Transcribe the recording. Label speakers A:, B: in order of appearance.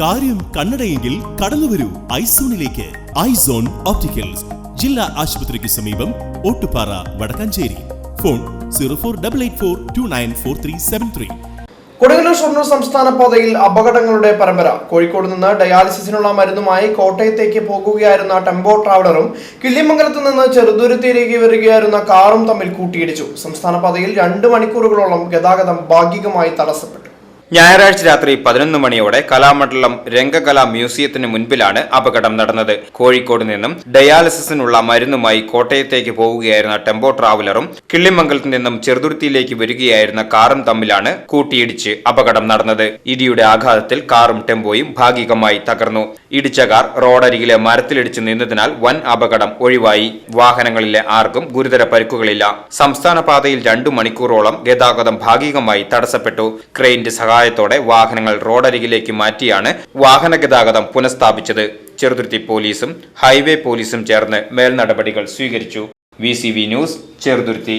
A: കാര്യം കണ്ണടയെങ്കിൽ കടന്നുവരൂ ഐസോണിലേക്ക്. Eyes on opticals. ജില്ലാ ആശുപത്രിക്ക് സമീപം Ottupara Vadakkanchery. Phone zero four double eight four two nine four three seven three.
B: Kodungallur Shoranur സംസ്ഥാന പാതയിൽ അപകടങ്ങളുടെ പരമ്പര. കോഴിക്കോട് നിന്ന് ഡയാലിസിസിനുള്ള മരുന്നുമായി കോട്ടയത്തേക്ക് പോകുകയായിരുന്ന ടെമ്പോ ട്രാവലറും കിള്ളിമംഗലത്ത് നിന്ന് ചെറുതുരുത്തിയിലേക്ക് വരികയായിരുന്ന കാറും തമ്മിൽ കൂട്ടിയിടിച്ചു. സംസ്ഥാന പാതയിൽ രണ്ട് മണിക്കൂറുകളോളം ഗതാഗതം ഭാഗികമായി തടസ്സപ്പെട്ടു.
C: ഞായറാഴ്ച രാത്രി പതിനൊന്ന് മണിയോടെ കലാമണ്ഡലം രംഗകലാ മ്യൂസിയത്തിന് മുൻപിലാണ് അപകടം നടന്നത്. കോഴിക്കോട് നിന്നും ഡയാലിസിസിനുള്ള മരുന്നുമായി കോട്ടയത്തേക്ക് പോവുകയായിരുന്ന ടെമ്പോ ട്രാവലറും കിള്ളിമംഗലത്ത് നിന്നും ചെറുതുരുത്തിയിലേക്ക് വരികയായിരുന്ന കാറും തമ്മിലാണ് കൂട്ടിയിടിച്ച് അപകടം നടന്നത്. ഇടിയുടെ ആഘാതത്തിൽ കാറും ടെമ്പോയും ഭാഗികമായി തകർന്നു. ഇടിച്ച കാർ റോഡരികിലെ മരത്തിലിടിച്ച് നിന്നതിനാൽ വൻ അപകടം ഒഴിവായി. വാഹനങ്ങളിലെ ആർക്കും ഗുരുതര പരിക്കുകളില്ല. സംസ്ഥാന പാതയിൽ രണ്ടു മണിക്കൂറോളം ഗതാഗതം ഭാഗികമായി തടസ്സപ്പെട്ടു. ക്രെയിന്റെ സഹായത്തോടെ വാഹനങ്ങൾ റോഡരികിലേക്ക് മാറ്റിയാണ് വാഹന ഗതാഗതം പുനഃസ്ഥാപിച്ചത്. ചെറുതുരുത്തി പോലീസും ഹൈവേ പോലീസും ചേർന്ന് മേൽനടപടികൾ സ്വീകരിച്ചു. V news Cheruthuruthy.